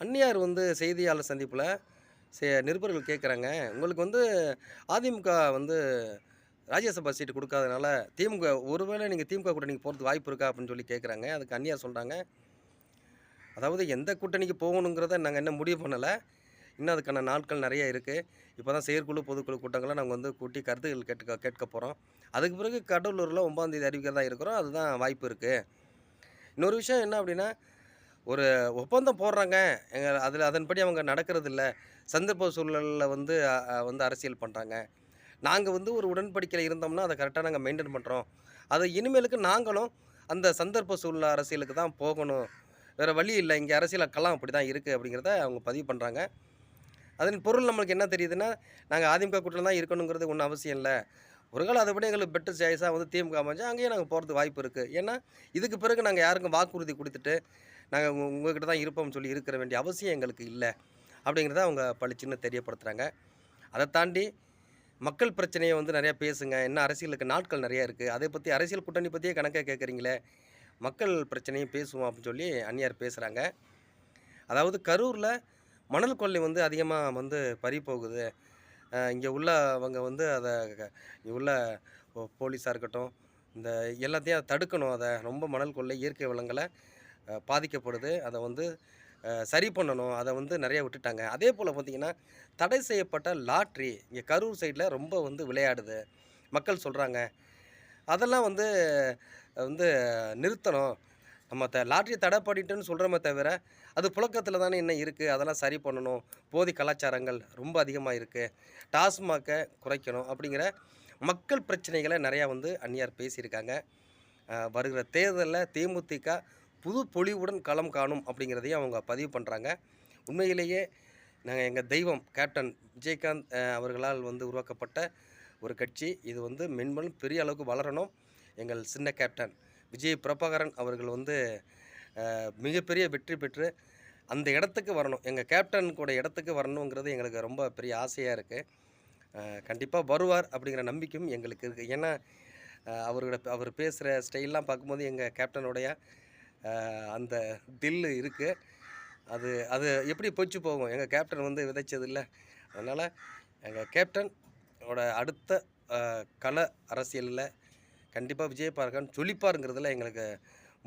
அந்நியார் வந்து செய்தியாளர் சந்திப்பில் நிருபர்கள் கேட்குறாங்க உங்களுக்கு வந்து அதிமுக வந்து ராஜ்யசபா சீட்டு கொடுக்காதனால திமுக ஒருவேளை நீங்கள் திமுக கூட்டணிக்கு போகிறதுக்கு வாய்ப்பு இருக்கா அப்படின்னு சொல்லி கேட்குறாங்க அதுக்கு அந்நியார் சொல்கிறாங்க அதாவது எந்த கூட்டணிக்கு போகணுங்கிறத நாங்கள் இன்னும் முடிவு பண்ணலை. இன்னும் அதுக்கான நாட்கள் நிறைய இருக்குது இப்போ தான் செயற்குழு பொதுக்குழு கூட்டங்களை நாங்கள் வந்து கூட்டி கருத்துக்கள் கேட்க கேட்க போகிறோம் அதுக்கு பிறகு கடலூரில் ஒம்பாந்தேதி அறிவிக்கிறதா இருக்கிறோம். அதுதான் வாய்ப்பு இருக்குது இன்னொரு விஷயம் என்ன அப்படின்னா ஒரு ஒப்பந்தம் போடுறாங்க. எங்கள் அதில் அதன்படி அவங்க நடக்கிறது இல்லை சந்தர்ப்ப சூழலில் வந்து வந்து அரசியல் பண்ணுறாங்க நாங்கள் வந்து ஒரு உடன்படிக்கையில் இருந்தோம்னா அதை கரெக்டாக நாங்கள் மெயின்டைன் பண்ணுறோம் அதை இனிமேலுக்கு நாங்களும் அந்த சந்தர்ப்ப சூழல் அரசியலுக்கு தான் போகணும். வேறு வழி இல்லை. இங்கே அரசியல் களம் அப்படி தான் இருக்குது அப்படிங்கிறத அவங்க பதிவு பண்ணுறாங்க அதன் பொருள் நம்மளுக்கு என்ன தெரியுதுன்னா நாங்கள் அதிமுக கூட்டம் தான் இருக்கணுங்கிறது ஒன்றும் அவசியம் இல்லை. ஒரு காலம் அதை விட எங்களுக்கு பெட்டர் சாய்ஸாக வந்து திமுக அமைஞ்சு அங்கேயே நாங்கள் போகிறதுக்கு வாய்ப்பு இருக்குது ஏன்னா இதுக்கு பிறகு நாங்கள் யாருக்கும் வாக்குறுதி கொடுத்துட்டு நாங்கள் உங்கள் உங்ககிட்ட தான் இருப்போம்னு சொல்லி இருக்கிற வேண்டிய அவசியம் எங்களுக்கு இல்லை. அப்படிங்கிறத அவங்க பளிச்சுன்னு தெரியப்படுத்துகிறாங்க அதை தாண்டி மக்கள் பிரச்சனையை வந்து நிறையா பேசுங்க. என்ன அரசியலுக்கு நாட்கள் நிறையா இருக்குது அதை பற்றி அரசியல் கூட்டணி பற்றியே கணக்காக கேட்குறீங்களே மக்கள் பிரச்சனையும் பேசுவோம் அப்படின்னு சொல்லி அந்நியார் பேசுகிறாங்க அதாவது கரூரில் மணல் கொள்ளை வந்து அதிகமாக வந்து பறி போகுது. இங்கே உள்ளவங்க வந்து அதை இங்கே உள்ள போலீஸாக இருக்கட்டும் இந்த எல்லாத்தையும் அதை தடுக்கணும். அதை ரொம்ப மணல் கொள்ளை இயற்கை வளங்களை பாதிக்கப்படுது. அதை வந்து சரி பண்ணணும். அதை வந்து நிறைய விட்டுட்டாங்க. அதே போல் பார்த்திங்கன்னா தடை செய்யப்பட்ட லாட்ரி இங்கே கரூர் சைடில் ரொம்ப வந்து விளையாடுது. மக்கள் சொல்கிறாங்க அதெல்லாம் வந்து வந்து நிறுத்தணும். நம்ம த லாட்ரியை தடை பண்ணிட்டுன்னு சொல்கிறோமே தவிர அது புழக்கத்தில் தானே இன்னும் இருக்குது அதெல்லாம் சரி பண்ணணும். போதி கலாச்சாரங்கள் ரொம்ப அதிகமாக இருக்குது டாஸ்மாகை குறைக்கணும் அப்படிங்கிற மக்கள் பிரச்சனைகளை நிறையா வந்து அந்நியார் பேசியிருக்காங்க. வருகிற தேர்தலில் தேமுதிக புது பொலிவுடன் களம் காணும் அப்படிங்கிறதையும் அவங்க பதிவு பண்ணுறாங்க உண்மையிலேயே நாங்கள் எங்கள் தெய்வம் கேப்டன் விஜயகாந்த் அவர்களால் வந்து உருவாக்கப்பட்ட ஒரு கட்சி. இது வந்து மென்மலும் பெரிய அளவுக்கு வளரணும். எங்கள் சின்ன கேப்டன் விஜய் பிரபாகரன் அவர்கள் வந்து மிகப்பெரிய வெற்றி பெற்று அந்த இடத்துக்கு வரணும். எங்கள் கேப்டன் கூட இடத்துக்கு வரணுங்கிறது எங்களுக்கு ரொம்ப பெரிய ஆசையாக இருக்குது கண்டிப்பாக வருவார் அப்படிங்கிற நம்பிக்கையும் எங்களுக்கு இருக்குது ஏன்னா அவரோட அவர் பேசுகிற ஸ்டைல்லாம் பார்க்கும்போது எங்கள் கேப்டனுடைய அந்த தில்லு இருக்குது அது அது எப்படி பொச்சு போகும்? எங்கள் கேப்டன் வந்து விதைச்சதில்லை. அதனால் எங்கள் கேப்டன் அடுத்த கல அரசியலில் கண்டிப்பாக விஜயபாரகன் சொல்லிப்பாருங்கிறதுல எங்களுக்கு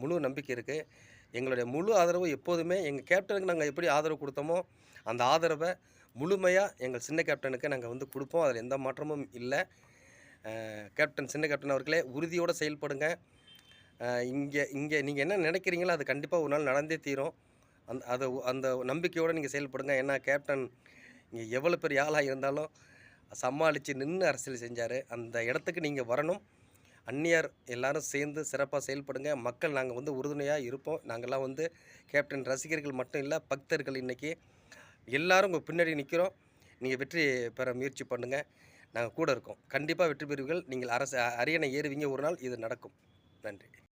முழு நம்பிக்கை இருக்குது எங்களுடைய முழு ஆதரவு எப்போதுமே எங்கள் கேப்டனுக்கு நாங்கள் எப்படி ஆதரவு கொடுத்தோமோ அந்த ஆதரவை முழுமையாக எங்கள் சின்ன கேப்டனுக்கு நாங்கள் வந்து கொடுப்போம். அதில் எந்த மாற்றமும் இல்லை. கேப்டன் சின்ன கேப்டன் அவர்களே உறுதியோடு செயல்படுங்க. இங்கே இங்கே நீங்கள் என்ன நினைக்கிறீங்களோ அது கண்டிப்பாக ஒரு நாள் நடந்தே தீரும். அந்த அதை அந்த நம்பிக்கையோடு நீங்கள் செயல்படுங்க. ஏன்னா கேப்டன் இங்கே எவ்வளோ பெரிய ஆளாக இருந்தாலும் சமாளித்து நின்று அரசியல் செஞ்சார். அந்த இடத்துக்கு நீங்கள் வரணும். அந்நியார் எல்லாரும் சேர்ந்து சிறப்பாக செயல்படுங்க. மக்கள் நாங்கள் வந்து உறுதுணையாக இருப்போம். நாங்கள்லாம் வந்து கேப்டன் ரசிகர்கள் மட்டும் இல்லை பக்தர்கள் இன்றைக்கி எல்லோரும் உங்கள் பின்னாடி நிற்கிறோம் நீங்கள் வெற்றி பெற முயற்சி பண்ணுங்கள் நாங்கள் கூட இருக்கோம். கண்டிப்பாக வெற்றி பெறுவீர்கள். நீங்கள் அரசு அரியணை ஏறுவீங்க. ஒரு நாள் இது நடக்கும். நன்றி.